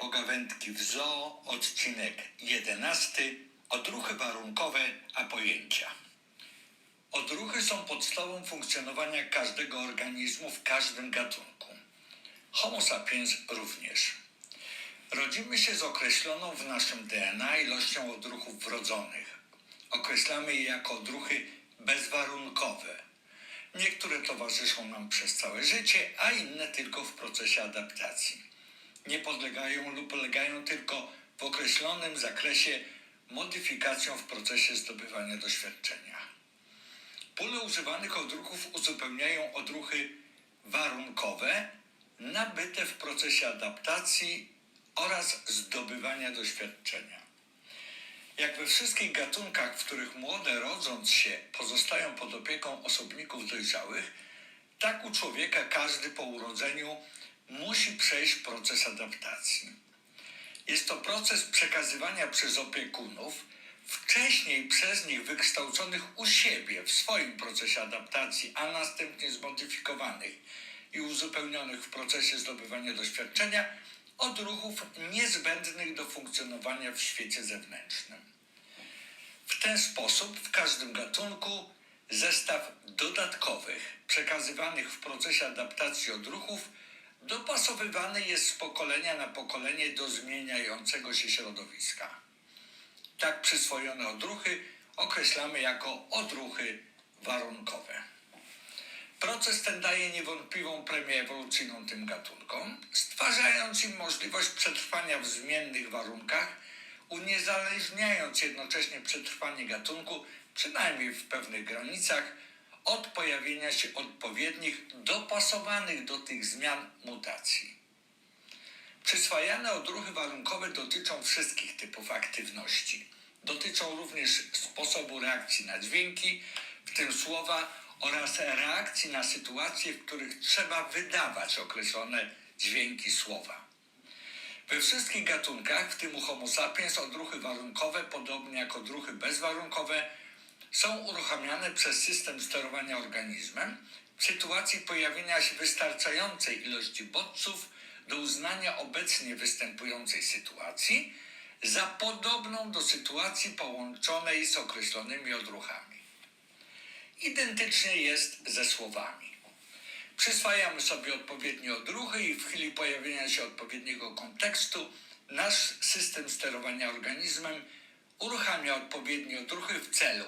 Pogawędki w zoo, odcinek 11. Odruchy warunkowe, a pojęcia. Odruchy są podstawą funkcjonowania każdego organizmu w każdym gatunku. Homo sapiens również. Rodzimy się z określoną w naszym DNA ilością odruchów wrodzonych. Określamy je jako odruchy bezwarunkowe. Niektóre towarzyszą nam przez całe życie, a inne tylko w procesie adaptacji. Nie podlegają lub polegają tylko w określonym zakresie modyfikacjom w procesie zdobywania doświadczenia. Pule używanych odruchów uzupełniają odruchy warunkowe nabyte w procesie adaptacji oraz zdobywania doświadczenia. Jak we wszystkich gatunkach, w których młode rodząc się pozostają pod opieką osobników dojrzałych, tak u człowieka każdy po urodzeniu musi przejść proces adaptacji. Jest to proces przekazywania przez opiekunów wcześniej przez nich wykształconych u siebie w swoim procesie adaptacji, a następnie zmodyfikowanych i uzupełnionych w procesie zdobywania doświadczenia odruchów niezbędnych do funkcjonowania w świecie zewnętrznym. W ten sposób w każdym gatunku zestaw dodatkowych, przekazywanych w procesie adaptacji odruchów, dopasowywany jest z pokolenia na pokolenie do zmieniającego się środowiska. Tak przyswojone odruchy określamy jako odruchy warunkowe. Proces ten daje niewątpliwą premię ewolucyjną tym gatunkom, stwarzając im możliwość przetrwania w zmiennych warunkach, uniezależniając jednocześnie przetrwanie gatunku, przynajmniej w pewnych granicach, od pojawienia się odpowiednich, dopasowanych do tych zmian mutacji. Przyswajane odruchy warunkowe dotyczą wszystkich typów aktywności. Dotyczą również sposobu reakcji na dźwięki, w tym słowa, oraz reakcji na sytuacje, w których trzeba wydawać określone dźwięki słowa. We wszystkich gatunkach, w tym u Homo sapiens, odruchy warunkowe, podobnie jak odruchy bezwarunkowe, są uruchamiane przez system sterowania organizmem w sytuacji pojawienia się wystarczającej ilości bodźców do uznania obecnie występującej sytuacji za podobną do sytuacji połączonej z określonymi odruchami. Identycznie jest ze słowami. Przyswajamy sobie odpowiednie odruchy i w chwili pojawienia się odpowiedniego kontekstu nasz system sterowania organizmem uruchamia odpowiednie odruchy w celu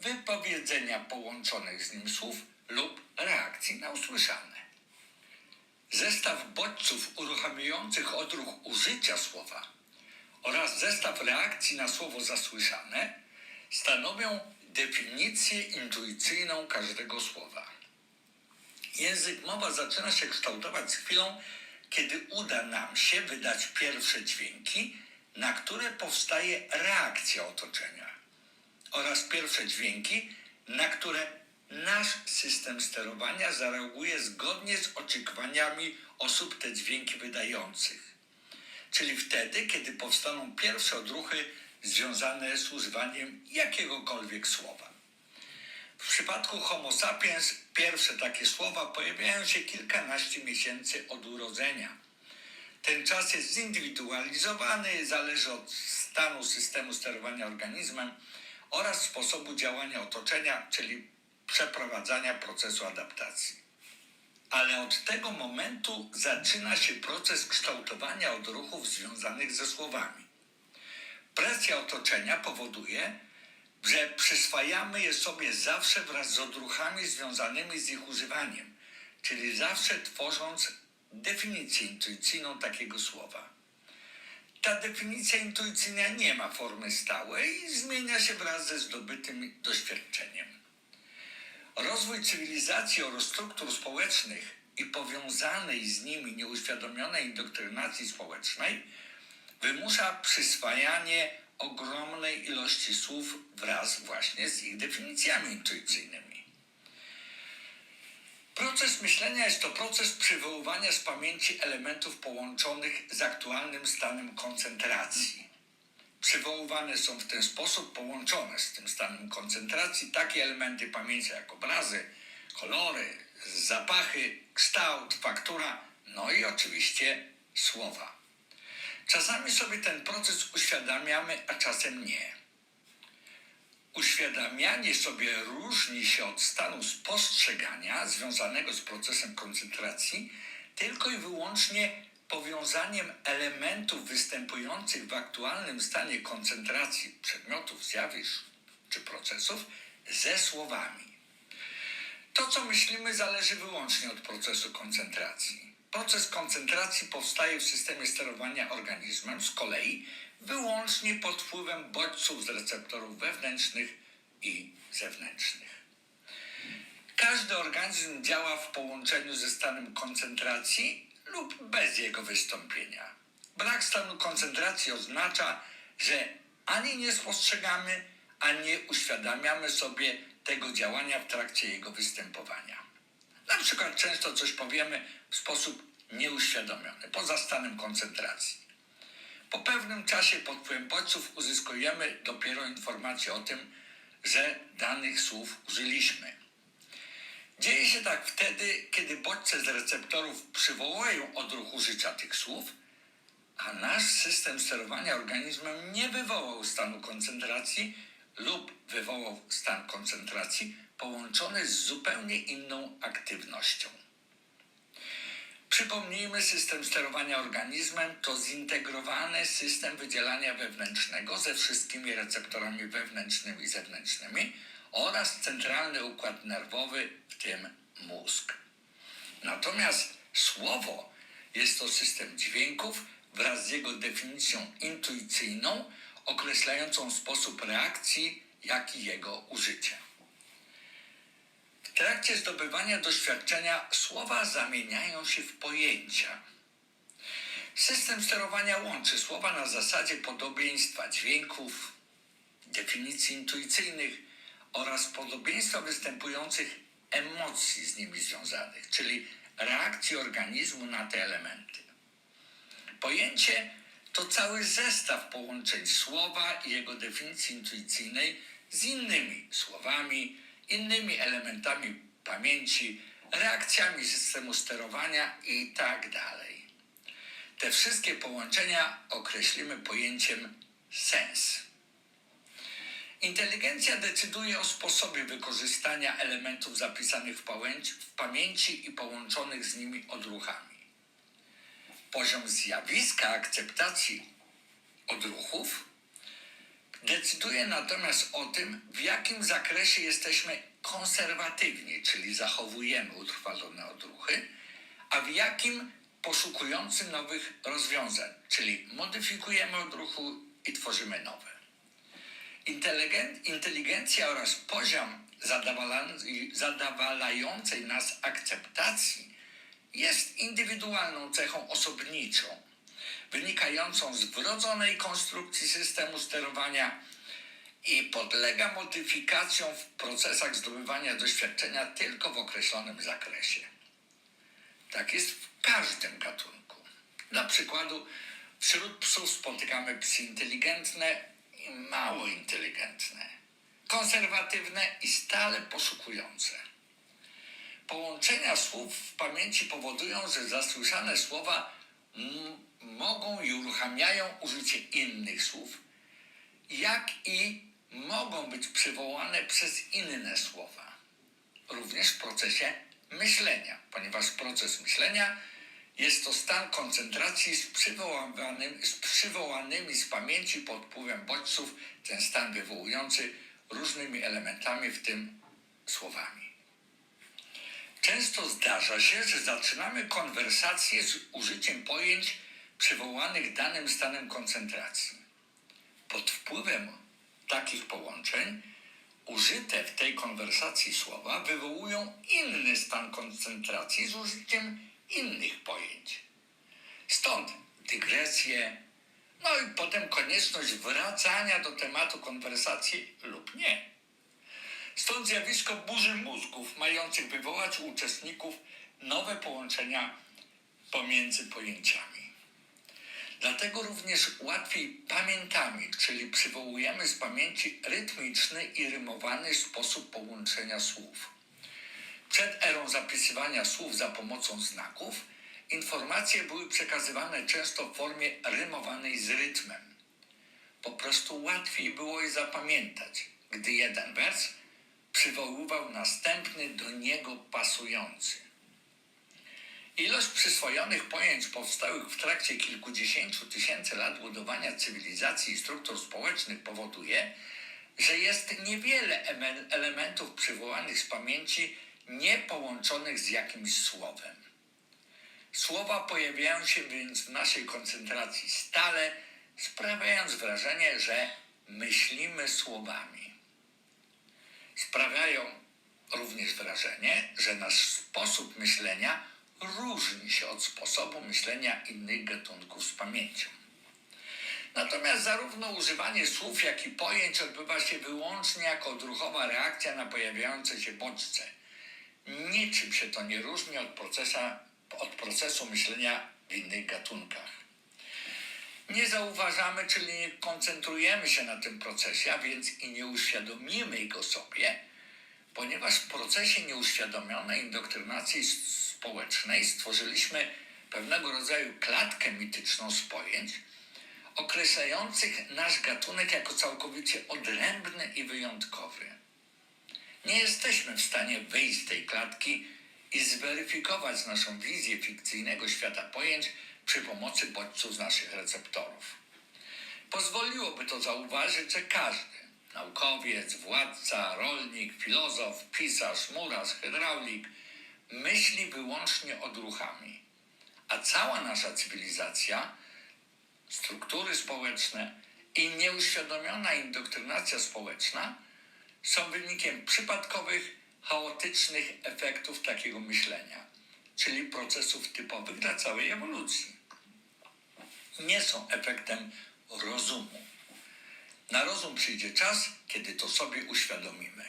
wypowiedzenia połączonych z nim słów lub reakcji na usłyszane. Zestaw bodźców uruchamiających odruch użycia słowa oraz zestaw reakcji na słowo zasłyszane stanowią definicję intuicyjną każdego słowa. Język mowa zaczyna się kształtować z chwilą, kiedy uda nam się wydać pierwsze dźwięki, na które powstaje reakcja otoczenia, oraz pierwsze dźwięki, na które nasz system sterowania zareaguje zgodnie z oczekiwaniami osób te dźwięki wydających. Czyli wtedy, kiedy powstaną pierwsze odruchy związane z używaniem jakiegokolwiek słowa. W przypadku Homo sapiens pierwsze takie słowa pojawiają się kilkanaście miesięcy od urodzenia. Ten czas jest zindywidualizowany, zależy od stanu systemu sterowania organizmem oraz sposobu działania otoczenia, czyli przeprowadzania procesu adaptacji. Ale od tego momentu zaczyna się proces kształtowania odruchów związanych ze słowami. Presja otoczenia powoduje, że przyswajamy je sobie zawsze wraz z odruchami związanymi z ich używaniem, czyli zawsze tworząc definicję intuicyjną takiego słowa. Ta definicja intuicyjna nie ma formy stałej i zmienia się wraz ze zdobytym doświadczeniem. Rozwój cywilizacji oraz struktur społecznych i powiązanej z nimi nieuświadomionej indoktrynacji społecznej wymusza przyswajanie ogromnej ilości słów wraz właśnie z ich definicjami intuicyjnymi. Proces myślenia jest to proces przywoływania z pamięci elementów połączonych z aktualnym stanem koncentracji. Przywoływane są w ten sposób połączone z tym stanem koncentracji takie elementy pamięci jak obrazy, kolory, zapachy, kształt, faktura, no i oczywiście słowa. Czasami sobie ten proces uświadamiamy, a czasem nie. Uświadamianie sobie różni się od stanu spostrzegania związanego z procesem koncentracji tylko i wyłącznie powiązaniem elementów występujących w aktualnym stanie koncentracji przedmiotów, zjawisk czy procesów ze słowami. To, co myślimy, zależy wyłącznie od procesu koncentracji. Proces koncentracji powstaje w systemie sterowania organizmem z kolei wyłącznie pod wpływem bodźców z receptorów wewnętrznych i zewnętrznych. Każdy organizm działa w połączeniu ze stanem koncentracji lub bez jego wystąpienia. Brak stanu koncentracji oznacza, że ani nie spostrzegamy, ani nie uświadamiamy sobie tego działania w trakcie jego występowania. Na przykład często coś powiemy w sposób nieuświadomiony, poza stanem koncentracji. Po pewnym czasie pod wpływem bodźców uzyskujemy dopiero informację o tym, że danych słów użyliśmy. Dzieje się tak wtedy, kiedy bodźce z receptorów przywołują odruch użycia tych słów, a nasz system sterowania organizmem nie wywołał stanu koncentracji lub wywołał stan koncentracji połączony z zupełnie inną aktywnością. Przypomnijmy, system sterowania organizmem to zintegrowany system wydzielania wewnętrznego ze wszystkimi receptorami wewnętrznymi i zewnętrznymi oraz centralny układ nerwowy, w tym mózg. Natomiast słowo jest to system dźwięków wraz z jego definicją intuicyjną, określającą sposób reakcji, jak i jego użycia. Trakcie zdobywania doświadczenia słowa zamieniają się w pojęcia. System sterowania łączy słowa na zasadzie podobieństwa dźwięków, definicji intuicyjnych oraz podobieństwa występujących emocji z nimi związanych, czyli reakcji organizmu na te elementy. Pojęcie to cały zestaw połączeń słowa i jego definicji intuicyjnej z innymi słowami, innymi elementami pamięci, reakcjami systemu sterowania i tak. Te wszystkie połączenia określimy pojęciem sens. Inteligencja decyduje o sposobie wykorzystania elementów zapisanych w pamięci, w pamięci i połączonych z nimi odruchami. Poziom zjawiska akceptacji odruchów decyduje natomiast o tym, w jakim zakresie jesteśmy konserwatywni, czyli zachowujemy utrwalone odruchy, a w jakim poszukujący nowych rozwiązań, czyli modyfikujemy odruchu i tworzymy nowe. Inteligen- inteligencja oraz poziom zadawala- zadawalającej nas akceptacji jest indywidualną cechą osobniczą, wynikającą z wrodzonej konstrukcji systemu sterowania i podlega modyfikacjom w procesach zdobywania doświadczenia tylko w określonym zakresie. Tak jest w każdym gatunku. Dla przykładu, wśród psów spotykamy psy inteligentne i mało inteligentne, konserwatywne i stale poszukujące. Połączenia słów w pamięci powodują, że zasłyszane słowa mogą i uruchamiają użycie innych słów, jak i mogą być przywołane przez inne słowa. Również w procesie myślenia, ponieważ proces myślenia jest to stan koncentracji z, przywołanym, z przywołanymi z pamięci pod wpływem bodźców, ten stan wywołujący różnymi elementami, w tym słowami. Często zdarza się, że zaczynamy konwersację z użyciem pojęć przywołanych danym stanem koncentracji. Pod wpływem takich połączeń użyte w tej konwersacji słowa wywołują inny stan koncentracji z użyciem innych pojęć. Stąd dygresje, no i potem konieczność wracania do tematu konwersacji lub nie. Stąd zjawisko burzy mózgów, mających wywołać u uczestników nowe połączenia pomiędzy pojęciami. Dlatego również łatwiej pamiętamy, czyli przywołujemy z pamięci rytmiczny i rymowany sposób połączenia słów. Przed erą zapisywania słów za pomocą znaków informacje były przekazywane często w formie rymowanej z rytmem. Po prostu łatwiej było je zapamiętać, gdy jeden wers przywoływał następny do niego pasujący. Ilość przyswojonych pojęć powstałych w trakcie kilkudziesięciu tysięcy lat budowania cywilizacji i struktur społecznych powoduje, że jest niewiele emen- elementów przywołanych z pamięci niepołączonych z jakimś słowem. Słowa pojawiają się więc w naszej koncentracji stale, sprawiając wrażenie, że myślimy słowami. Sprawiają również wrażenie, że nasz sposób myślenia różni się od sposobu myślenia innych gatunków z pamięcią. Natomiast zarówno używanie słów, jak i pojęć odbywa się wyłącznie jako odruchowa reakcja na pojawiające się bodźce. Niczym się to nie różni od, procesa, od procesu myślenia w innych gatunkach. Nie zauważamy, czyli nie koncentrujemy się na tym procesie, a więc i nie uświadomimy go sobie, ponieważ w procesie nieuświadomionej indoktrynacji społecznej stworzyliśmy pewnego rodzaju klatkę mityczną z pojęć, określających nasz gatunek jako całkowicie odrębny i wyjątkowy. Nie jesteśmy w stanie wyjść z tej klatki i zweryfikować naszą wizję fikcyjnego świata pojęć przy pomocy bodźców z naszych receptorów. Pozwoliłoby to zauważyć, że każdy naukowiec, władca, rolnik, filozof, pisarz, murarz, hydraulik myśli wyłącznie odruchami, a cała nasza cywilizacja struktury społeczne i nieuświadomiona indoktrynacja społeczna są wynikiem przypadkowych, chaotycznych efektów takiego myślenia, czyli procesów typowych dla całej ewolucji. Nie są efektem rozumu. Na rozum przyjdzie czas, kiedy to sobie uświadomimy.